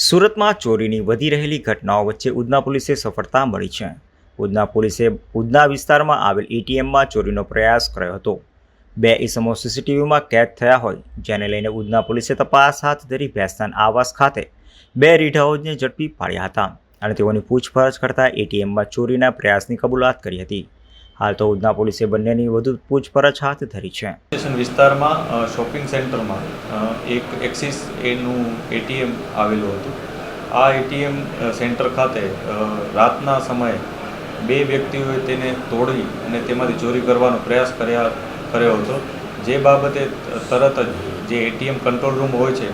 સુરતમાં ચોરીની વધી રહેલી ઘટનાઓ વચ્ચે ઉધના પોલીસે સફળતા મળી છે. ઉધના પોલીસે ઉધના વિસ્તારમાં આવેલ એટીએમમાં ચોરીનો પ્રયાસ કર્યો હતો. બે ઇસમો સીસીટીવીમાં કેદ થયા હોય, જેને લઈને ઉધના પોલીસે તપાસ હાથ ધરી ભેસ્તાન આવાસ ખાતે બે રીઢાઓને ઝડપી પાડ્યા હતા અને તેઓની પૂછપરછ કરતા એટીએમમાં ચોરીના પ્રયાસની કબૂલાત કરી હતી. હાલ તો ઉધના પોલીસે બંનેની વધુ પૂછપરછ હાથ ધરી છે. સ્ટેશન વિસ્તારમાં શોપિંગ સેન્ટરમાં એક એક્સિસ એનું એટીએમ આવેલું હતું. આ એટીએમ સેન્ટર ખાતે રાતના સમયે બે વ્યક્તિઓએ તેને તોડી અને તેમાંથી ચોરી કરવાનો પ્રયાસ કર્યા, કર્યો હતો. જે બાબતે તરત જ જે એટીએમ કંટ્રોલ રૂમ હોય છે,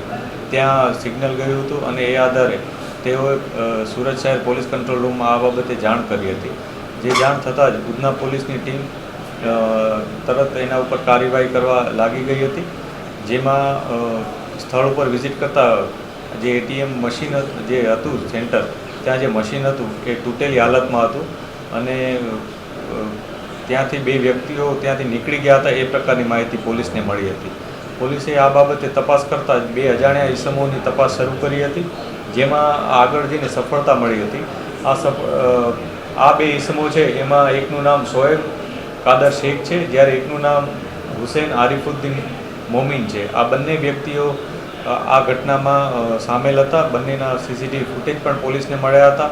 ત્યાં સિગ્નલ ગયું હતું અને એ આધારે તેઓએ સુરત શહેર પોલીસ કંટ્રોલ રૂમમાં આ બાબતે જાણ કરી હતી. જે જાણ થતાં જ ઉધના પોલીસની ટીમ તરત એના ઉપર કાર્યવાહી કરવા લાગી ગઈ હતી. જેમાં સ્થળ ઉપર વિઝિટ કરતાં જે એટીએમ મશીન જે હતું સેન્ટર ત્યાં જે મશીન હતું એ તૂટેલી હાલતમાં હતું અને ત્યાંથી બે વ્યક્તિઓ ત્યાંથી નીકળી ગયા હતા એ પ્રકારની માહિતી પોલીસને મળી હતી. પોલીસે આ બાબતે તપાસ કરતાં બે અજાણ્યા ઈસમોની તપાસ શરૂ કરી હતી જેમાં આગળ જઈને સફળતા મળી હતી. આ સફ અ, આ બે ઇસમો છે, એમાં એકનું નામ શોએબ કાદર શેખ છે, જ્યારે એકનું નામ હુસેન આરિફુદ્દીન મોમીન છે. આ બંને વ્યક્તિઓ આ ઘટનામાં સામેલ હતા. બંનેના સીસીટીવી ફૂટેજ પણ પોલીસને મળ્યા હતા.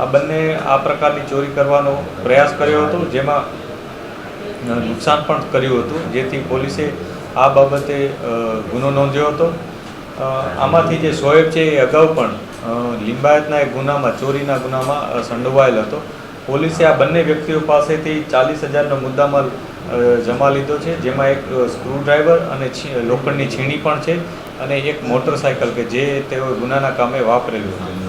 આ બંને આ પ્રકારની ચોરી કરવાનો પ્રયાસ કર્યો હતો, જેમાં નુકસાન પણ કર્યું હતું. જેથી પોલીસે આ બાબતે ગુનો નોંધ્યો હતો. આમાંથી જે શોએબ છે, એ અગાઉ પણ લિંબાયતના એક ગુનામાં, ચોરીના ગુનામાં સંડોવાયેલ હતો. પોલીસે આ બંને વ્યક્તિઓ પાસેથી ચાલીસ હજારનો મુદ્દામાલ જમા લીધો છે. જેમાં એક સ્ક્રૂડ્રાઈવર અને લોખંડની છીણી પણ છે અને એક મોટરસાયકલ કે જે તેઓ ગુનાના કામે વાપરેલું હતું.